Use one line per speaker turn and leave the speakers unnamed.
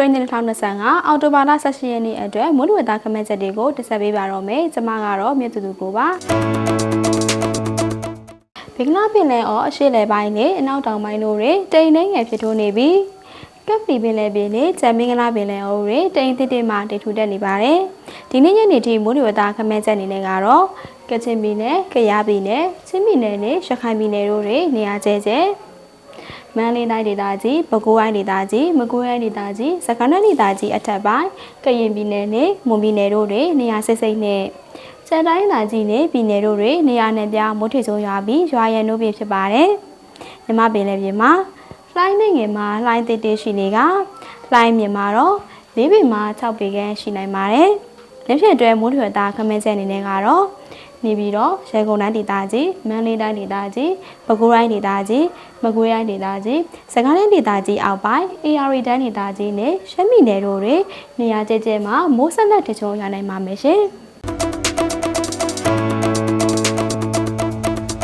ဖေဖော်ဝါရီ2025အောက်တိုဘာလ18ရက်နေ့အတွက်မိုးလေဝသခန့်မှန်းချက်တွေကိုတင်ဆက်ပေးပါတော့မယ်။ကျွန်မကတော့မြတ်သူသူကိုပါ။ဘင်္ဂလားပင်လယ်အော်အရှေ့လယ်ပိုင်းနဲ့အနောက်တောင်ပိုင်းတို့တွင်တိမ်နှိမ်ငယ်ဖြစ်ထွန်းနေပြီးကပ်ပလီပင်လယ်ပြင်နဲ့ဂျမ်မင်္ဂလာပင်လယ်အော်တွင်တိမ်တစ်တစ်မှတိတ်ထူတက်နေပါတယ်။ဒီနေ့ညနေထိမိုးလေဝသခန့်မှန်းချက်အနေနဲ့ကတော့ကချင်ပြည်နယ်၊ကယားပြည်နယ်၊ချင်းပြည်နယ်နဲ့ရခိုင်ပြည်နယ်တို့တွင်နေရာကျဲကျဲ မန္တလေးတိုင်းဒေသကြီးပဲခူးတိုင်းဒေသကြီးမကွေးတိုင်းဒေသကြီးစကိုင်းတိုင်းဒေသကြီးအထက်ပိုင်းကရင်ပြည်နယ်နဲ့မွန်ပြည်နယ်တို့တွင်နေရာစိတ်စိတ်နဲ့စက်တိုင်းဒေသကြီးနဲ့ပြည်နယ်တို့တွင်နေရာနယ်ပြားမိုးထေချုံရွာပြီးရွာရန်တို့ပြင်ဖြစ်ပါတယ်။မြမပင်လည်းပြင်မှာလှိုင်းနေငယ်မှာလှိုင်းတစ်တစ်ရှိနေကလှိုင်းမြင်မှာတော့၄ပေမှာ6ပေခန့်ရှိနိုင်ပါတယ်။ လက်ဖြစ်အတွဲမိုးထွေသားခမင်းချက်အနေနဲ့ကတော့နေပြီးတော့ရန်ကုန်တိုင်းဒေသကြီးမန္တလေးတိုင်းဒေသကြီးပဲခူးတိုင်းဒေသကြီးမကွေးတိုင်းဒေသကြီးစကိုင်းတိုင်းဒေသကြီးအောက်ပိုင်း AR တိုင်းဒေသကြီးနဲ့ရှမ်းပြည်နယ်တို့တွင်နေရာကျကျမှာမိုးဆက်လက်တချုံရနိုင်ပါမယ်ရှင်။